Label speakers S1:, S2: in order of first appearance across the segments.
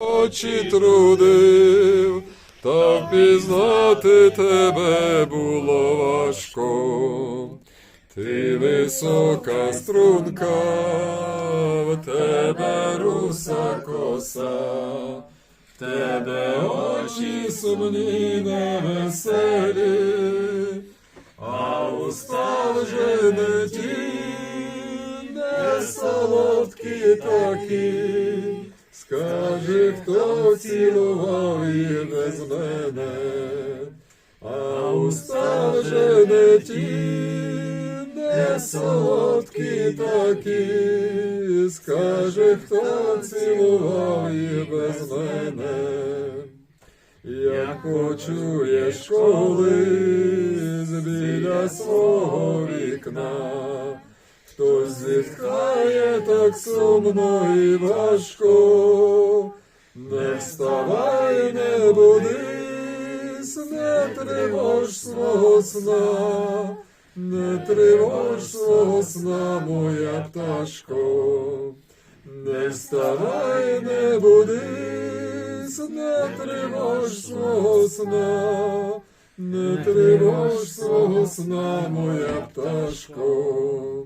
S1: очі трудив, та впізнати тебе було важко. Ти висока струнка, в тебе руса коса, в тебе очі сумні невеселі, а уста вже не ті, не солодкі такі. Скажи, хто цілував її без мене, а уста вже не ті, не солодкі такі. Скажи, хто цілував її без мене. Як почуєш колись біля свого вікна, хтось зітхає так сумно і важко, не вставай, не будись, не тривож свого сна, не тривож свого сна, моя пташко, не вставай, не будись, не тривож свого сна, не тривож свого сна, моя пташко.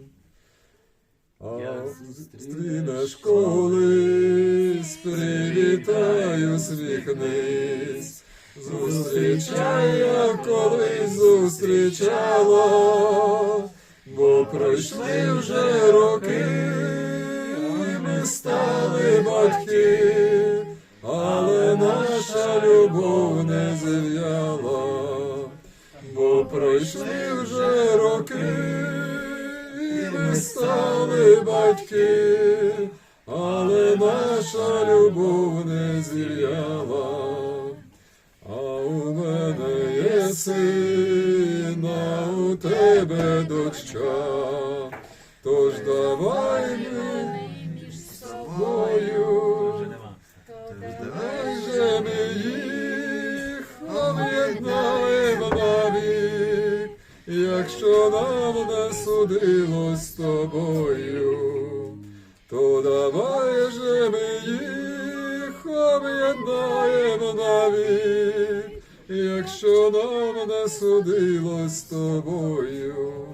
S1: А зустрінеш колись, привітай, усміхнись, зустрічай, як колись зустрічала, бо пройшли вже роки, і ми стали батьки, але наша любов не зів'яла, бо пройшли вже роки, стали батьки, але наша любов не зіряла, А у мене є син, а у тебе дочка, тож давай донавна судило з тобою, то давай же ми їх об'єднаємо навік, якщо нам не судило з тобою.